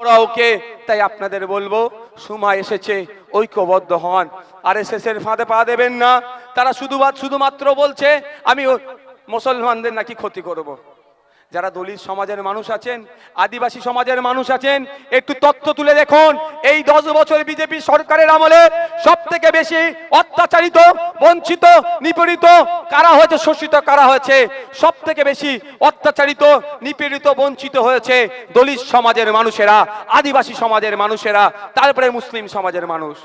ওরা ওকে তাই আপনাদের বলব, সময় এসেছে, ঐক্যবদ্ধ হন আর এস এর ফাঁদে পা দেবেন না তারা শুধু শুধুমাত্র বলছে, আমি মুসলমানদের নাকি ক্ষতি করব। যারা দলিত সমাজের মানুষ আছেন, আদিবাসী সমাজের মানুষ আছেন, একটু তথ্য তুলে দেখুন। এই দশ বছর বিজেপি সরকারের আমলে সব থেকে বেশি অত্যাচারিত, বঞ্চিত, নিপীড়িত কারা হয়েছে, শোষিত কারা হয়েছে? সব থেকে বেশি অত্যাচারিত, নিপীড়িত, বঞ্চিত হয়েছে দলিত সমাজের মানুষেরা, আদিবাসী সমাজের মানুষেরা, তারপরে মুসলিম সমাজের মানুষ।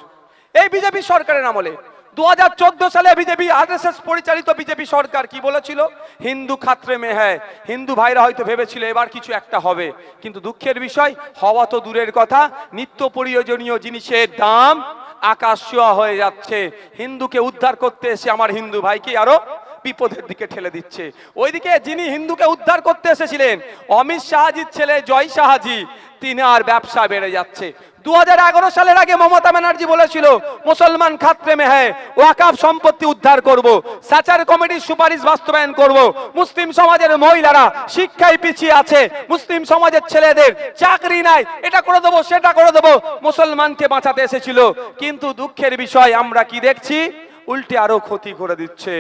এই বিজেপি সরকারের আমলে। দুহাজার চোদ্দ সালে বিজেপি আরএসএস পরিচালিত বিজেপি সরকার কি বলেছিল? হিন্দু খাত্রে মে হ্যায়। হিন্দু ভাইরা হয়তো ভেবেছিল এবার কিছু একটা হবে। কিন্তু দুঃখের বিষয়, হওয়া তো দূরের কথা। নিত্য প্রয়োজনীয় জিনিসের দাম আকাশ হয়ে যাচ্ছে। হিন্দুকে উদ্ধার করতে এসে আমার হিন্দু ভাইকে আরও বিপদের দিকে ঠেলে দিচ্ছে। ওইদিকে যিনি হিন্দুকে উদ্ধার করতে এসেছিলেন, অমিত শাহজির ছেলে জয় শাহজি তিনি আর ব্যবসা বেড়ে যাচ্ছে। দু সালের আগে মমতা ব্যানার্জি বলেছিল, মুসলমান খাত্রে মে হ্যায়, ওয়াকাফ সম্পত্তি উদ্ধার করব, সাচার কমিটির সুপারিশ বাস্তবায়ন করব, মুসলিম সমাজের মহিলারা শিক্ষায় পিছিয়ে আছে, মুসলিম সমাজের ছেলেদের চাকরি নাই, এটা করে দেবো, সেটা করে দেবো। মুসলমানকে বাঁচাতে এসেছিল, কিন্তু দুঃখের বিষয়, আমরা কি দেখছি? উল্টে আরও ক্ষতি করে দিচ্ছে।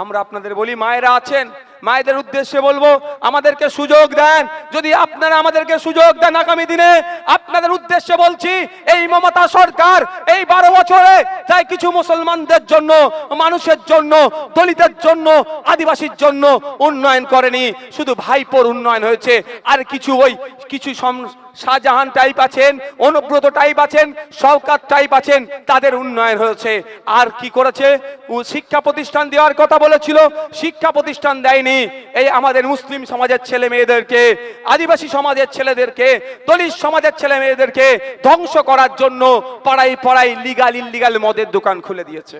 আমরা আপনাদের বলি, মায়েরা আছেন মায়েদের উদ্দেশ্যে বলব, আমাদেরকে সুযোগ দেন। যদি আপনারা আমাদেরকে সুযোগ দেন আগামী দিনে, আপনাদের উদ্দেশ্যে বলছি, এই মমতা সরকার এই বারো বছরে তাই কিছু মুসলমানদের জন্য, মানুষের জন্য, দলিতের জন্য, আদিবাসীর জন্য উন্নয়ন করেনি। শুধু ভাইপোর উন্নয়ন হয়েছে। আর কিছু ওই, কিছু শাহজাহান টাইপ আছেন, অনুব্রত টাইপ আছেন, শওকাত টাইপ আছেন, তাদের উন্নয়ন হয়েছে। আর কি করেছে? শিক্ষা প্রতিষ্ঠান দেওয়ার কথা বলেছিল, শিক্ষা প্রতিষ্ঠান দেয়নি। এই আমাদের মুসলিম সমাজের ছেলে মেয়েদেরকে, আদিবাসী সমাজের ছেলেদেরকে, দলিত সমাজের ছেলে মেয়েদেরকে ধ্বংস করার জন্য পাড়াই পাড়াই লিগাল ইল্লিগাল মদের দোকান খুলে দিয়েছে।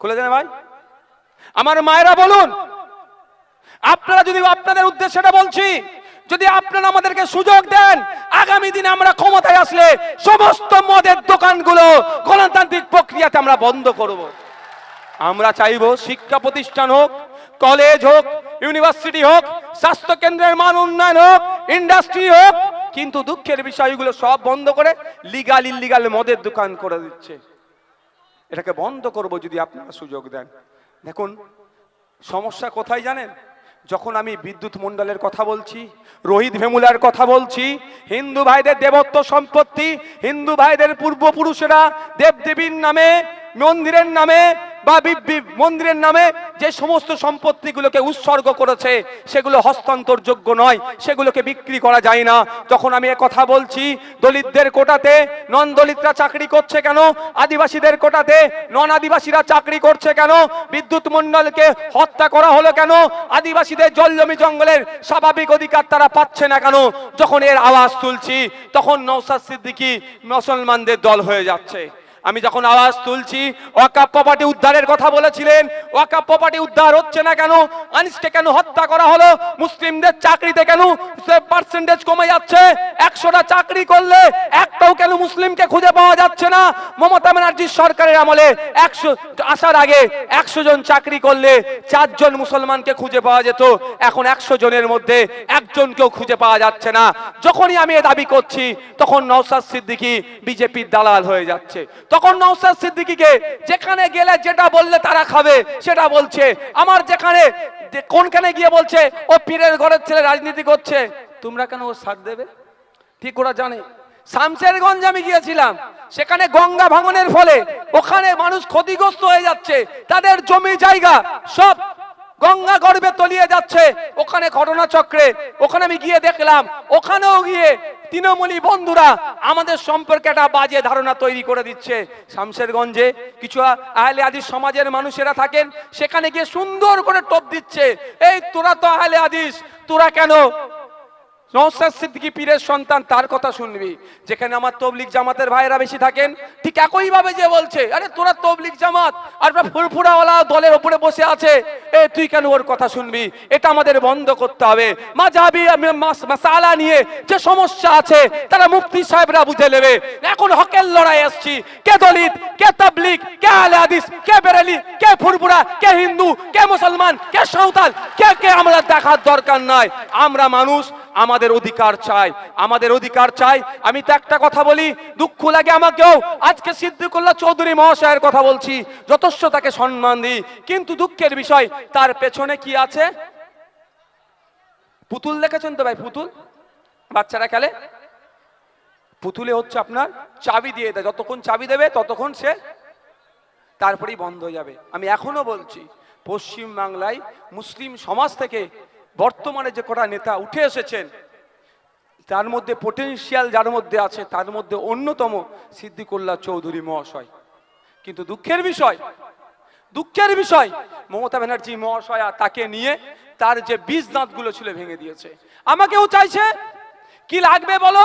খুলে দেন ভাই। আমার মায়েরা বলুন, আপনারা যদি আপনাদের উদ্দেশ্যটা বলছি, যদি আপনারা আমাদেরকে সুযোগ দেন, আগামী দিনে আমরা ক্ষমতায় আসলে সমস্ত মদের দোকানগুলো গণতান্ত্রিক প্রক্রিয়াতে আমরা বন্ধ করব। আমরা চাইব শিক্ষা প্রতিষ্ঠান হোক কলেজ হোক, ইউনিভার্সিটি হোক, স্বাস্থ্য কেন্দ্রের মান উন্নয়ন হোক, ইন্ডাস্ট্রি হোক, কিন্তু দুঃখের বিষয়গুলো সব বন্ধ করে লিগাল ইল্লিগাল মদের দোকান করে দিচ্ছে। এটাকে বন্ধ করব যদি আপনারা সুযোগ দেন। দেখুন, সমস্যা কোথায় জানেন? যখন আমি বিদ্যুৎ মণ্ডলের কথা বলছি, রোহিত ভেমুলার কথা বলছি, হিন্দু ভাইদের দেবত্ব সম্পত্তি, হিন্দু ভাইদের পূর্বপুরুষেরা দেবদেবীর নামে, মন্দিরের নামে বা মন্দিরের নামে যে সমস্ত সম্পত্তিগুলোকে উৎসর্গ করেছে, সেগুলো হস্তান্তরযোগ্য নয়, সেগুলোকে বিক্রি করা যায় না। যখন আমি কথা বলছি, দলিতদের কোটাতে নন দলিতরা চাকরি করছে কেন? আদিবাসীদের কোটাতে নন আদিবাসীরা চাকরি করছে কেন? বিদ্যুৎ মন্ডলকে হত্যা করা হলো কেন? আদিবাসীদের জল জমি জঙ্গলের স্বাভাবিক অধিকার তারা পাচ্ছে না কেন? যখন এর আওয়াজ তুলছি, তখন নৌসাদ সিদ্দিকী মুসলমানদের দল হয়ে যাচ্ছে। আমি যখন আওয়াজ তুলছি ওয়াকাপ প্রপার্টি উদ্ধারের কথা বলেছিলেন ওয়াকাপ প্রপার্টি উদ্ধার হচ্ছে না কেন? আনিসকে কেন হত্যা করা হলো? মুসলিমদের চাকরিতে কেন পার্সেন্টেজ কমে যাচ্ছে? একশোটা চাকরি করলে একটাও কেন মুসলিমকে খুঁজে পাওয়া যাচ্ছে না? মমতা ব্যানার্জির সরকারের আমলে একশো, আসার আগে একশো জন চাকরি করলে চারজন মুসলমানকে খুঁজে পাওয়া যেত। এখন একশো জনের মধ্যে একজনকেও খুঁজে পাওয়া যাচ্ছে না। যখনই আমি এ দাবি করছি, তখন নওসাদ সিদ্দিকী বিজেপির দালাল হয়ে যাচ্ছে। তখন নৌসাদ সিদ্দিকিকে যেখানে গেলে যেটা বললে তারা খাবে, সেটা বলছে। আমার যেখানে কোনখানে গিয়ে বলছে, ও পীরের ঘরের ছেলে রাজনীতি করছে। তোমরা কেন ও সাথ দেবে? ঠিক ওরা জানে। শামসেরগঞ্জ আমি গিয়েছিলাম। সেখানে গঙ্গা ভাঙনের ফলে ওখানে মানুষ ক্ষতিগ্রস্ত হয়ে যাচ্ছে। তাদের জমি জায়গা সব গঙ্গা গর্বে তলিয়ে যাচ্ছে। ওখানে ঘটনা চক্রে ওখানে আমি গিয়ে দেখলাম, ওখানেও গিয়ে তৃণমূলী বন্ধুরা আমাদের সম্পর্কে একটা বাজে ধারণা তৈরি করে দিচ্ছে। শামশেরগঞ্জে কিছু আহলে আদিস সমাজের মানুষেরা থাকেন, সেখানে গিয়ে সুন্দর করে টোপ দিচ্ছে। এই তোরা তো আহলে আদিস তোরা কেন নওসাদ সিদ্দিকী পীরের সন্তান, তার কথা শুনবি। যেখানে আমার তবলিক জামাতের ভাইয়েরা বেশি থাকেন, ঠিক একই ভাবে যে বলছে, আরে তোরা তবলিক জামাত, আর ফুরফুরাওয়ালা দলের ওপরে বসে আছে। এ, তুই কেন ওর কথা শুনবি? এটা আমাদের বন্ধ করতে হবে। মাঝাবি মাসালা নিয়ে যে সমস্যা আছে, তারা মুফতি সাহেবরা বুঝে নেবে। এখন হকের লড়াই আসছি। কে দলিত, কে তাবলিক কে আলে হাদিস, কে বেরেলি, কে ফুরফুরা, কে হিন্দু, কে মুসলমান, কে সাঁওতাল, কে কে আমরা দেখার দরকার নাই। আমরা মানুষ, আমাদের আমাদের অধিকার চাই, আমাদের অধিকার চাই। আমি তো একটা কথা বলি, দুঃখ লাগে আমাকেও। আজকে সিদ্দিকুল্লাহ চৌধুরী মহাশয়ের কথা বলছি, যথেষ্ট তাকে সম্মান দিই। কিন্তু দুঃখের বিষয়, তার পেছনে কি আছে? পুতুল দেখেছেন তো ভাই, পুতুল? বাচ্চারা খেলে? পুতুলে হচ্ছে আপনার চাবি দিয়ে দেয়। যতক্ষণ চাবি দেবে, ততক্ষণ সে তারপরেই বন্ধ হয়ে যাবে। আমি এখনও বলছি পশ্চিম বাংলায় মুসলিম সমাজ থেকে বর্তমানে যে কটা নেতা উঠে এসেছেন তার মধ্যে পোটেনশিয়াল যার মধ্যে আছে, তার মধ্যে অন্যতম সিদ্দিকুল্লাহ চৌধুরী মহাশয়। কিন্তু দুঃখের বিষয় দুঃখের বিষয়, মমতা ব্যানার্জি মহাশয়া তাকে নিয়ে তার যে বীজ দাঁতগুলো ছিল ভেঙে দিয়েছে। আমাকেও চাইছে, কি লাগবে বলো?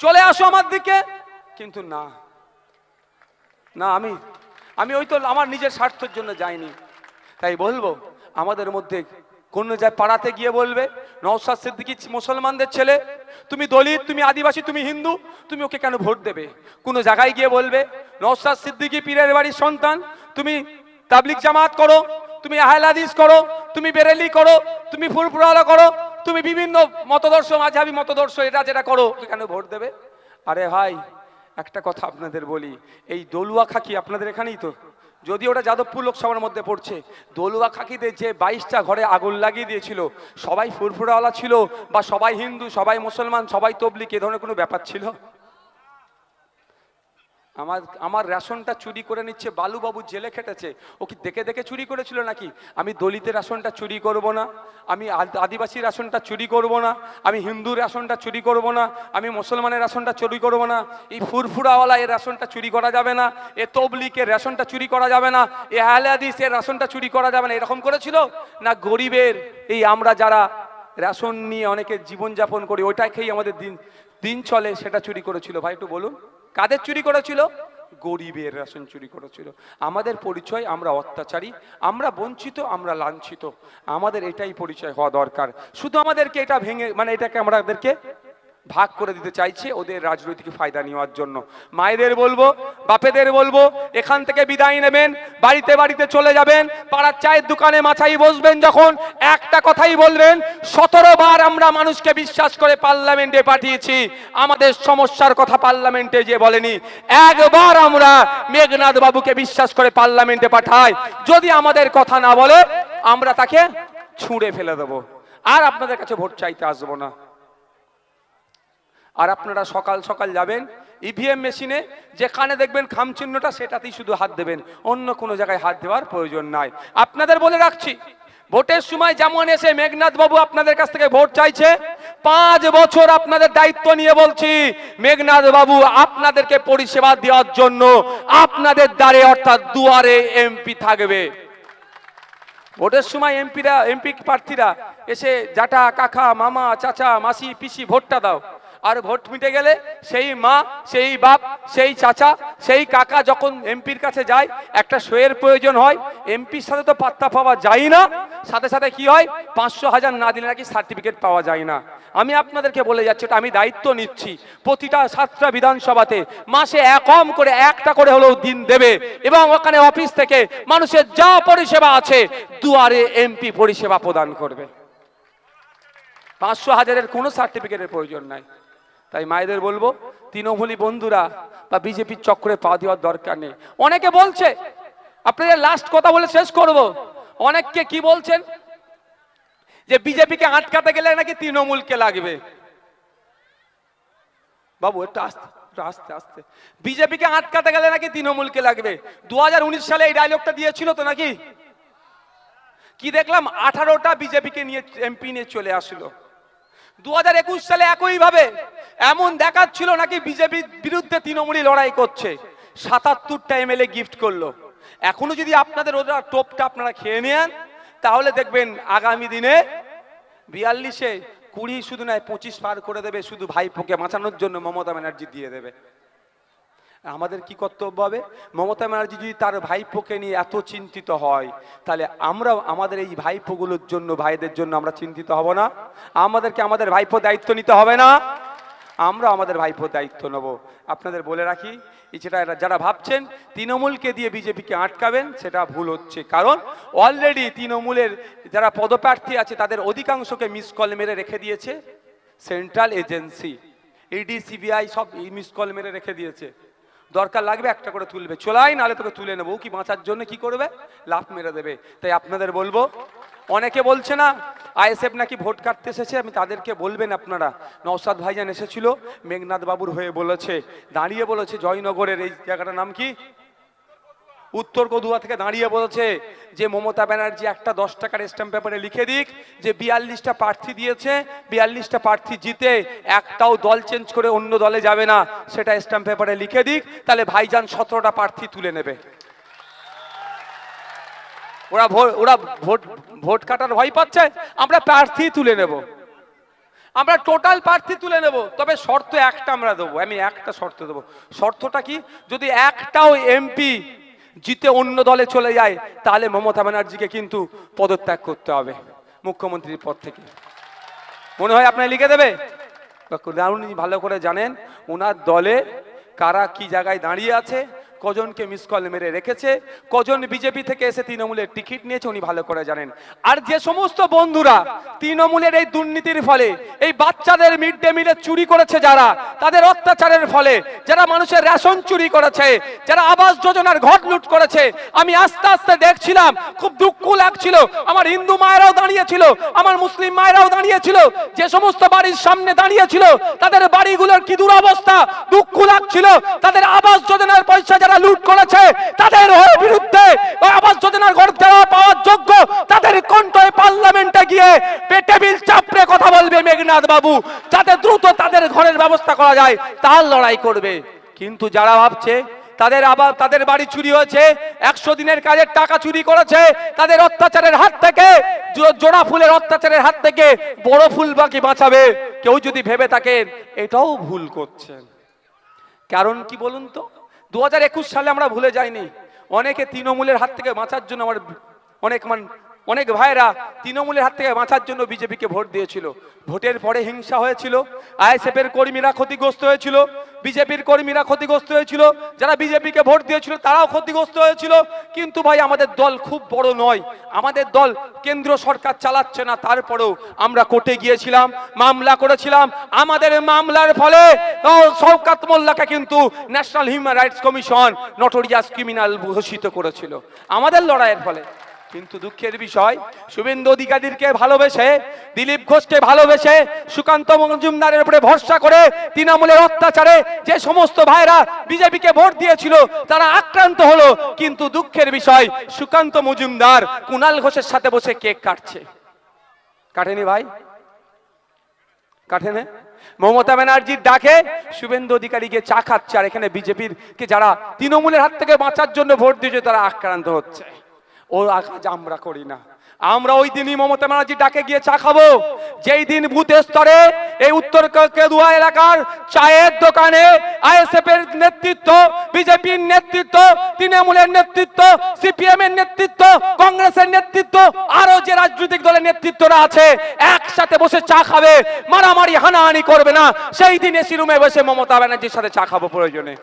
চলে আসো আমার দিকে। কিন্তু না না, আমি আমি ওই তো আমার নিজের স্বার্থের জন্য যাইনি। তাই বলব, আমাদের মধ্যে কোন যায় পাড়াতে গিয়ে বলবে নওসাদ সিদ্দিকি মুসলমানদের ছেলে। তুমি দলিত, তুমি আদিবাসী, তুমি হিন্দু, তুমি ওকে কেন ভোট দেবে? কোনো জায়গায় গিয়ে বলবে নওসাদ সিদ্দিকি পীরের বাড়ির সন্তান, তুমি তাবলিক জামাত করো, তুমি আহলাদিস করো, তুমি বেরেলি করো, তুমি ফুরফুরালা করো, তুমি বিভিন্ন মতদর্শ, মাঝাবি মতদর্শ, এটা যেটা করো কেন ভোট দেবে? আরে ভাই, একটা কথা আপনাদের বলি, এই দলুয়া খাকি আপনাদের এখানেই তো? যদি ওটা যাদবপুর লোকসভার মধ্যে পড়ছে। দলুয়া খাকিদের যে বাইশটা ঘরে আগুন লাগিয়ে দিয়েছিল, সবাই ফুরফুরাওয়ালা ছিল বা সবাই হিন্দু, সবাই মুসলমান, সবাই তবলিক এ ধরনের কোনো ব্যাপার ছিল? আমার আমার রেশনটা চুরি করে নিচ্ছে, বালুবাবু জেলে খেটেছে। ও কি দেখে দেখে চুরি করেছিল নাকি? আমি দলিতের রেশনটা চুরি করব না, আমি আদিবাসী রেশনটা চুরি করব না, আমি হিন্দু রেশনটা চুরি করব না, আমি মুসলমানের রেশনটা চুরি করব না, এই ফুরফুরাওয়ালা এর রেশনটা চুরি করা যাবে না, এ তবলিকের রেশনটা চুরি করা যাবে না, এ আহলাদিস এর রেশনটা চুরি করা যাবে না, এরকম করেছিল? না গরিবের এই আমরা যারা রেশন নিয়ে অনেকে জীবনযাপন করি ওইটাই খেয়ে আমাদের দিন দিন চলে, সেটা চুরি করেছিল। ভাই, একটু বলুন। কাদের চুরি করেছিল? গরিবের রেশন চুরি করেছিল। আমাদের পরিচয় আমরা অত্যাচারী, আমরা বঞ্চিত, আমরা লাঞ্ছিত। আমাদের এটাই পরিচয় হওয়া দরকার। শুধু আমাদেরকে এটা ভেঙে মানে এটাকে আমাদেরকে ভাগ করে দিতে চাইছে, ওদের রাজনৈতিক ফায়দা নেওয়ার জন্য। মায়েদের বলব, বাপেদের বলব, এখান থেকে বিদায় নেবেন, বাড়িতে বাড়িতে চলে যাবেন, পাড়ার চায়ের দোকানে মাথায় বসবেন যখন একটা কথাই বলবেন, সতেরো বার আমরা মানুষকে বিশ্বাস করে পার্লামেন্টে পাঠিয়েছি। আমাদের সমস্যার কথা পার্লামেন্টে যে বলেনি, একবার আমরা মেঘনাথ বাবুকে বিশ্বাস করে পার্লামেন্টে পাঠাই। যদি আমাদের কথা না বলে, আমরা তাকে ছুঁড়ে ফেলে দেবো। আর আপনাদের কাছে ভোট চাইতে আসব না। আর আপনারা সকাল সকাল যাবেন ইভিএম মেশিনে যেখানে দেখবেন খামচিহ্নটা সেটাতেই শুধু হাত দেবেন। অন্য কোনো জায়গায় হাত দেওয়ার প্রয়োজন নাই। আপনাদের বলে রাখছি, ভোটের সময় যেমন এসে মেঘনাথ বাবু আপনাদের কাছ থেকে ভোট চাইছে, পাঁচ বছর আপনাদের দায়িত্ব নিয়ে বলছি, মেঘনাথ বাবু আপনাদেরকে পরিষেবা দেওয়ার জন্য আপনাদের দ্বারে অর্থাৎ দুয়ারে এমপি থাকবে। ভোটের সময় এমপিরা এমপি প্রার্থীরা এসে, জাটা, কাকা, মামা, চাচা, মাসি, পিসি, ভোটটা দাও। আর ভোট মিটে গেলে সেই মা, সেই বাপ, সেই চাচা, সেই কাকা যখন এমপির কাছে যায়, একটা শোয়ের প্রয়োজন হয়, এমপির সাথে তো পাত্তা পাওয়া যায় না। সাথে সাথে কি হয়? পাঁচশো হাজার না দিলে নাকি সার্টিফিকেট পাওয়া যায় না। আমি আপনাদেরকে বলে যাচ্ছি, ওটা আমি দায়িত্ব নিচ্ছি। প্রতিটা সাতটা বিধানসভাতে মাসে কম করে একটা করে হলেও দিন দেবে। এবং ওখানে অফিস থেকে মানুষের যা পরিষেবা আছে, দুয়ারে এমপি পরিষেবা প্রদান করবে। পাঁচশো হাজারের কোনো সার্টিফিকেটের প্রয়োজন নাই। তাই মায়েদের বলব, তৃণমূলী বন্ধুরা বা বিজেপির চক্রে পা দেওয়ার দরকার নেই। অনেকে বলছে, আপনাদের লাস্ট কথা বলে শেষ করব। অনেককে কি বলছেন? যে বিজেপিকে আটকাতে গেলে নাকি তৃণমূলকে লাগবে? বাবু, একটু আস্তে আস্তে আস্তে। বিজেপিকে আটকাতে গেলে নাকি তৃণমূলকে লাগবে? দু হাজার উনিশ সালে এই ডায়লগটা দিয়েছিল তো নাকি? কি দেখলাম? আঠারোটা বিজেপিকে নিয়ে এমপি নিয়ে চলে আসলো। দু হাজার একুশ সালে একইভাবে এমন দেখাচ্ছিল নাকি বিজেপির বিরুদ্ধে তৃণমূলী লড়াই করছে। সাতাত্তরটা এমএলএ গিফট করল। এখনও যদি আপনাদের ওরা টোপটা আপনারা খেয়ে নেন, তাহলে দেখবেন আগামী দিনে বিয়াল্লিশে কুড়ি শুধু নয়, পঁচিশ পার করে দেবে শুধু ভাইপোকে বাঁচানোর জন্য মমতা ব্যানার্জি দিয়ে দেবে। আমাদের কি কর্তব্য হবে? মমতা ব্যানার্জি যদি তার ভাইপোকে নিয়ে এত চিন্তিত হয়, তাহলে আমরাও আমাদের এই ভাইপোগুলোর জন্য, ভাইদের জন্য আমরা চিন্তিত হব না। আমাদেরকে আমাদের ভাইপো দায়িত্ব নিতে হবে না। আমরা আমাদের ভাইপো দায়িত্ব নেব। আপনাদের বলে রাখি এরা যারা ভাবছেন, তৃণমূলকে দিয়ে বিজেপিকে আটকাবেন, সেটা ভুল হচ্ছে। কারণ অলরেডি তৃণমূলের যারা পদপ্রার্থী আছে, তাদের অধিকাংশকে মিস কল মেরে রেখে দিয়েছে। সেন্ট্রাল এজেন্সি ইডি সিবিআই সব মিস কল মেরে রেখে দিয়েছে। দরকার লাগবে একটা করে তুলবে। চলাই, নালে তোকে তুলে নেব। কি বাঁচার জন্য কি করবে? লাফ মেরে দেবে। তাই আপনাদের বলব, অনেকে বলছে না, আইএসএফ নাকি ভোট কাটতে এসেছে? আমি তাদেরকে বলবেন আপনারা। নওসাদ ভাইজান এসেছিল মেঘনাথ বাবুর হয়ে বলেছে, দাঁড়িয়ে বলেছে জয়নগরের এই জায়গাটার নাম কি? উত্তর কদুয়া থেকে দাঁড়িয়ে বলেছে যে মমতা ব্যানার্জি একটা দশ টাকার স্ট্যাম্প পেপারে লিখে দিক যে বিয়াল্লিশটা প্রার্থী দিয়েছে, বিয়াল্লিশটা প্রার্থী জিতে একটাও দল চেঞ্জ করে অন্য দলে যাবে না, সেটা স্ট্যাম্প পেপারে লিখে দিক, তাহলে ভাইজান সতেরোটা প্রার্থী তুলে নেবে। ওরা ওরা ভোট ভোট কাটার ভয় পাচ্ছে, আমরা প্রার্থী তুলে নেব। আমরা টোটাল প্রার্থী তুলে নেব, তবে শর্ত একটা আমরা দেবো, আমি একটা শর্ত দেবো। শর্তটা কি? যদি একটাও এমপি জিতে অন্য দলে চলে যায়, তাহলে মমতা ব্যানার্জিকে কিন্তু পদত্যাগ করতে হবে মুখ্যমন্ত্রীর পদ থেকে। মনে হয় আপনার লিখে দেবে? ভালো করে জানেন, ওনার দলে কারা কি জায়গায় দাঁড়িয়ে আছে কজনকে মিস কল মেরে রেখেছে, কজন বিজেপি থেকে এসে তৃণমূলের টিকিট নিয়েছে উনি ভালো করে জানেন। আর যে সমস্ত বন্ধুরা তৃণমূলের এই দুর্নীতির ফলে, এই বাচ্চাদের মিড ডে মিলে চুরি করেছে যারা, তাদের অত্যাচারের ফলে, যারা মানুষের রেশন চুরি করেছে, যারা আবাস যোজনার ঘট লুট করেছে, আমি আস্তে আস্তে দেখছিলাম, খুব দুঃখ লাগছিল। আমার হিন্দু মায়েরাও দাঁড়িয়েছিল, আমার মুসলিম মায়েরাও দাঁড়িয়েছিল, যে সমস্ত বাড়ির সামনে দাঁড়িয়েছিল, তাদের বাড়িগুলোর কি দুরবস্থা? দুঃখ লাগছিল, তাদের আবাস যোজনার পয়সা লুট করেছে, তাদের হয়ে বিরুদ্ধে আবাস যোজনার ঘর দেওয়া পাওয়ার যোগ্য তাদের কণ্ঠে পার্লামেন্টে গিয়ে টেবিল চাপড়ে কথা বলবে মেঘনাথ বাবু। যাতে দ্রুত তাদের ঘরের ব্যবস্থা করা যায়, তার লড়াই করবে। কিন্তু যারা ভাবছে, তাদের আবার তাদের বাড়ি চুরি হয়েছে, একশো দিনের কাজের টাকা চুরি করেছে, তাদের অত্যাচারের হাত থেকে জোড়া ফুলের অত্যাচারের হাত থেকে বড় ফুল বাকি বাঁচাবে। কেউ যদি ভেবে থাকেন, এটাও ভুল করছেন। কারণ কি বলুন তো? দু হাজার একুশ সালে আমরা ভুলে যাইনি। অনেকে তৃণমূলের হাত থেকে বাঁচার জন্য আমার অনেক মান অনেক ভাইরা তৃণমূলের হাত থেকে বাঁচার জন্য বিজেপিকে ভোট দিয়েছিল। ভোটের পরে হিংসা হয়েছিল আইএসএফ এর কর্মীরা ক্ষতিগ্রস্ত হয়েছিল, বিজেপির কর্মীরা ক্ষতিগ্রস্ত হয়েছিল, যারা বিজেপিকে ভোট দিয়েছিল তারাও ক্ষতিগ্রস্ত হয়েছিল। কিন্তু ভাই, আমাদের দল খুব বড় নয়, আমাদের দল কেন্দ্র সরকার চালাচ্ছে না। তারপরেও আমরা কোর্টে গিয়েছিলাম, মামলা করেছিলাম, আমাদের মামলার ফলে শওকাত মোল্লাকে কিন্তু National Human Rights Commission notorious criminal ঘোষিত করেছিল। আমাদের লড়াইয়ের ফলে। কিন্তু দুঃখের বিষয়, শুভেন্দু অধিকারীকে ভালোবেসে, দিলীপ ঘোষকে ভালোবেসে, সুকান্ত মজুমদারের উপরে ভরসা করে তৃণমূলের অত্যাচারে যে সমস্ত ভাইরা বিজেপিকে ভোট দিয়েছিল, তারা আক্রান্ত হলো। কিন্তু দুঃখের বিষয়, সুকান্ত মজুমদার কুণাল ঘোষের সাথে বসে কেক কাটছে। কাটেনি ভাই? কাটেনে? মমতা ব্যানার্জির ডাকে শুভেন্দু অধিকারী গিয়ে চা খাচ্ছে, আর এখানে বিজেপির কে যারা তৃণমূলের হাত থেকে বাঁচার জন্য ভোট দিয়েছে, তারা আক্রান্ত হচ্ছে। ও কাজ আমরা করি না। আমরা ওই দিনই মমতা ব্যানার্জি ডাকে গিয়ে চা খাব। যেই দিন বুথ স্তরে এই উত্তর কেদুয়া এলাকার চায়ের দোকানে আইএসএফ এর নেতৃত্ব, বিজেপির নেতৃত্ব, তৃণমূলের নেতৃত্ব সিপিএম এর নেতৃত্ব, কংগ্রেসের নেতৃত্ব আরও যে রাজনৈতিক দলের নেতৃত্বরা আছে, একসাথে বসে চা খাবে। মারামারি, হানাহানি করবে না। সেই দিন এসি রুমে বসে মমতা ব্যানার্জির সাথে চা খাব প্রয়োজনে।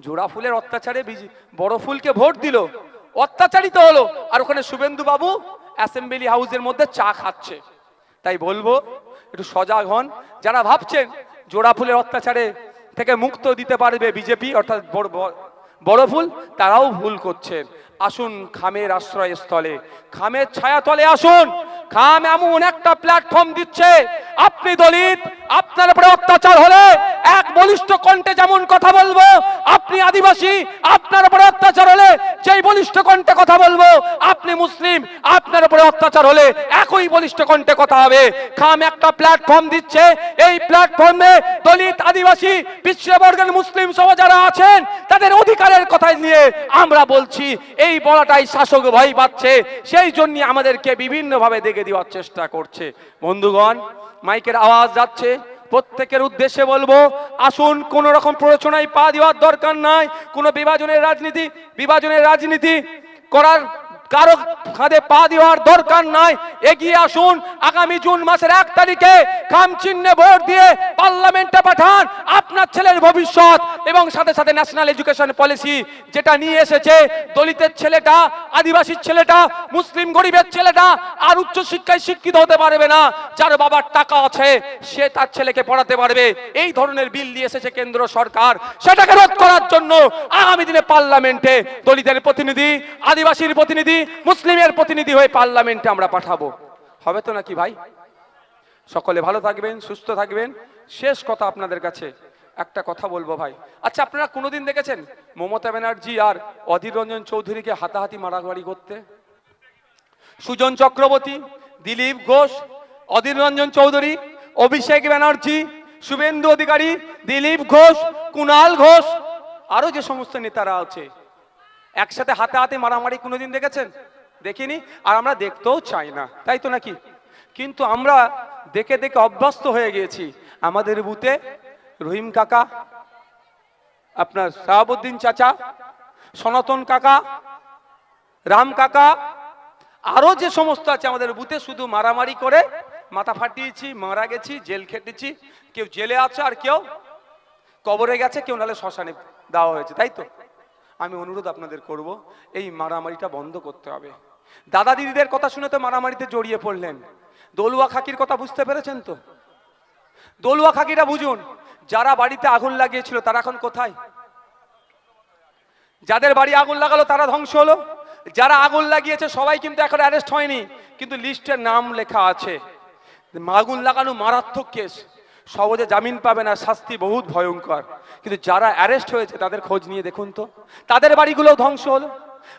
জোড়া ফুলের অত্যাচারে বড় ফুলকে ভোট দিল, অত্যাচারিত হলো। আর ওখানে শুভেন্দু বাবু অ্যাসেম্বলি হাউসের মধ্যে চা খাচ্ছে। তাই বলব, একটু সজাগ হন। যারা ভাবছেন জোড়া ফুলের অত্যাচারে থেকে মুক্ত দিতে পারবে বিজেপি, অর্থাৎ বড় বড়- ফুল, তারাও ভুল করছেন। আসুন খামের আশ্রয়স্থলে, খামের ছায়া তলে আসুন। খাম এমন একটা প্ল্যাটফর্ম দিচ্ছে, আপনি দলিত, আপনার উপরে অত্যাচার হলে এক বলিষ্ঠ কণ্ঠে যেমন কথা বলব, আপনি আদিবাসী, আপনার উপরে অত্যাচার হলে যেই বলিষ্ঠ কণ্ঠে কথা বলব, আপনি মুসলিম, আপনার উপরে অত্যাচার হলে একই বলিষ্ঠ কণ্ঠে কথা হবে। খাম একটা প্ল্যাটফর্ম দিচ্ছে, এই প্ল্যাটফর্মে দলিত, আদিবাসী পিছিয়ে মুসলিম সহ যারা আছেন, তাদের অধিকারের কথা নিয়ে আমরা বলছি। এই বলাটাই শাসক ভয় পাচ্ছে, সেই জন্য আমাদেরকে বিভিন্নভাবে দেখে দেওয়ার চেষ্টা করছে। বন্ধুগণ, মাইকের আওয়াজ যাচ্ছে। প্রত্যেকের উদ্দেশ্যে বলব, আসুন, কোন রকম প্ররোচনায় পা দেওয়ার দরকার নাই। কোন বিভাজনের রাজনীতি বিভাজনের রাজনীতি করার কারও খাদে পা দেওয়ার দরকার নাই। এগিয়ে আসুন, আগামী জুন মাসের এক তারিখে খাম চিহ্নে ভোট দিয়ে পার্লামেন্টে পাঠান। আপনার ছেলের ভবিষ্যৎ এবং সাথে সাথে ন্যাশনাল এডুকেশন পলিসি যেটা নিয়ে এসেছে, দলিতের ছেলেটা, আদিবাসীর ছেলেটা, মুসলিম গরিবের ছেলেটা, আর উচ্চ শিক্ষায় শিক্ষিত হতে পারবে না। যার বাবার টাকা আছে, সে তার ছেলেকে পড়াতে পারবে। এই ধরনের বিল নিয়ে এসেছে কেন্দ্র সরকার। সেটাকে রোধ করার জন্য আগামী দিনে পার্লামেন্টে দলিতের প্রতিনিধি, আদিবাসীর প্রতিনিধি, মুসলিমের প্রতিনিধি হয়ে পার্লামেন্টে আমরা পাঠাবো। হবে তো নাকি ভাই? সকলে ভালো থাকবেন, সুস্থ থাকবেন। শেষ কথা আপনাদের কাছে। একটা কথা বলব ভাই। আচ্ছা আপনারা কোনোদিন দেখেছেন মমতা ব্যানার্জি আর অধীর রঞ্জন চৌধুরীকে হাতাহাতি মারামারি করতে? সুজন চক্রবর্তী, দিলীপ ঘোষ, অধীর রঞ্জন চৌধুরী, অভিষেক ব্যানার্জি, শুভেন্দু অধিকারী, দিলীপ ঘোষ, কুণাল ঘোষ, আরও যে সমস্ত নেতারা আছে, একসাথে হাতে হাতে মারামারি কোনোদিন দেখেছেন? দেখিনি, আর আমরা দেখতেও চাই না, তাই তো নাকি? কিন্তু আমরা দেখে দেখে অভ্যস্ত হয়ে গিয়েছি, আমাদের বুথে রহিম কাকা, আপনার শাহাবুদ্দিন চাচা, সনাতন কাকা, রাম কাকা আরও যে সমস্ত আছে আমাদের বুথে শুধু মারামারি করে মাথা ফাটিয়েছি, মারা গেছি, জেল খেটেছি, কেউ জেলে আছে আর কেউ কবরে গেছে, কেউ নাহলে শ্মশানে দেওয়া হয়েছে, তাই তো? আমি অনুরোধ আপনাদের করব, এই মারামারিটা বন্ধ করতে হবে। দাদা দিদিদের কথা শুনে তো মারামারিতে জড়িয়ে পড়লেন। দলুয়া খাকির কথা বুঝতে পেরেছেন তো? দলুয়া খাকিটা বুঝুন যারা বাড়িতে আগুন লাগিয়েছিল, তারা এখন কোথায়? যাদের বাড়ি আগুন লাগালো, তারা ধ্বংস হলো। যারা আগুন লাগিয়েছে, সবাই কিন্তু এখন অ্যারেস্ট হয়নি। কিন্তু লিস্টের নাম লেখা আছে। আগুন লাগানো মারাত্মক কেস সহজে জামিন পাবে না, শাস্তি বহুত ভয়ঙ্কর। কিন্তু যারা অ্যারেস্ট হয়েছে, তাদের খোঁজ নিয়ে দেখুন তো। তাদের বাড়িগুলো ধ্বংস হলো।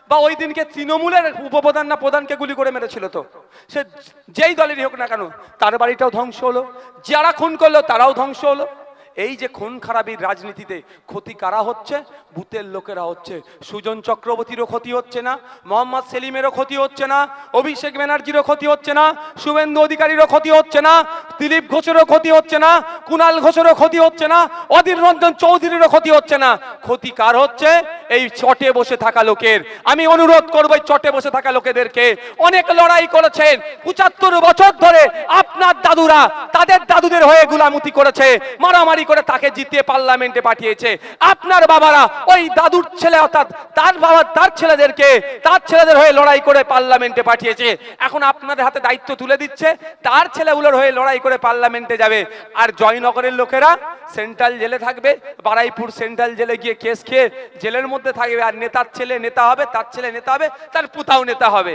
বা ওই দিনকে তৃণমূলের উপপ্রধান না প্রধানকে গুলি করে মেরেছিল তো। সে যেই দলেরই হোক না কেন, তার বাড়িটাও ধ্বংস হলো। যারা খুন করল, তারাও ধ্বংস হলো। এই যে খুন খারাপির রাজনীতিতে ক্ষতি কারা হচ্ছে? বুথের লোকেরা হচ্ছে। সুজন চক্রবর্তীরও ক্ষতি হচ্ছে না, মোহাম্মদ সেলিমেরও ক্ষতি হচ্ছে না, অভিষেক ব্যানার্জিরও ক্ষতি হচ্ছে না, শুভেন্দু অধিকারীরও ক্ষতি হচ্ছে না, দিলীপ ঘোষেরও ক্ষতি হচ্ছে না কুণাল ঘোষেরও ক্ষতি হচ্ছে না, অধীর রঞ্জন চৌধুরীরও ক্ষতি হচ্ছে না। ক্ষতি কার হচ্ছে? এই চটে বসে থাকা লোকের। আমি অনুরোধ করব এই চটে বসে থাকা লোকেদেরকে। অনেক লড়াই করেছেন। পঁচাত্তর বছর ধরে আপনার দাদুরা, তাদের দাদুদের হয়ে গুলামুতি করেছে। মারামারি করে তাকে জিতিয়ে পার্লামেন্টে পাঠিয়েছে। আপনার বাবারা, ওই দাদুর ছেলে অর্থাৎ তার বাবা, তার ছেলেদেরকে, তার ছেলেদের হয়ে লড়াই করে পার্লামেন্টে পাঠিয়েছে। এখন আপনাদের হাতে দায়িত্ব তুলে দিচ্ছে, তার ছেলেগুলোর হয়ে লড়াই করে পার্লামেন্টে যাবে। আর জয়নগরের লোকেরা সেন্ট্রাল জেলে থাকবে, বারাইপুর সেন্ট্রাল জেলে গিয়ে কেস খেয়ে জেলের মধ্যে থাকবে। আর নেতার ছেলে নেতা হবে, তার ছেলে নেতা হবে, তার পুতাও নেতা হবে।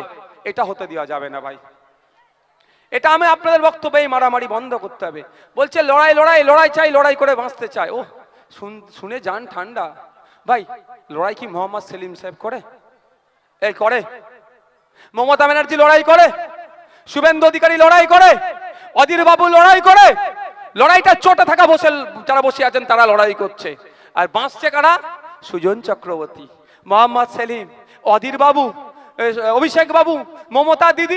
এটা হতে দেওয়া যাবে না ভাই। এটা আমি আপনাদের বক্তব্যে মারামারি বন্ধ করতে হবে। বলছে, লড়াই লড়াই লড়াই চাই, লড়াই করে বাঁচতে চাই। ও শুনে যান ঠান্ডা। ভাই, লড়াই কি মোহাম্মদ সেলিম সাহেব করে? এই, করে। মমতা ব্যানার্জি লড়াই করে? শুভেন্দু অধিকারী লড়াই করে? অধীর বাবু লড়াই করে? লড়াইটা চোটে থাকা বসে, যারা বসে আছেন, তারা লড়াই করছে। আর বাঁচছে কারা? সুজন চক্রবর্তী। মোহাম্মদ সেলিম, অধীর বাবু অভিষেক বাবু, মমতা দিদি।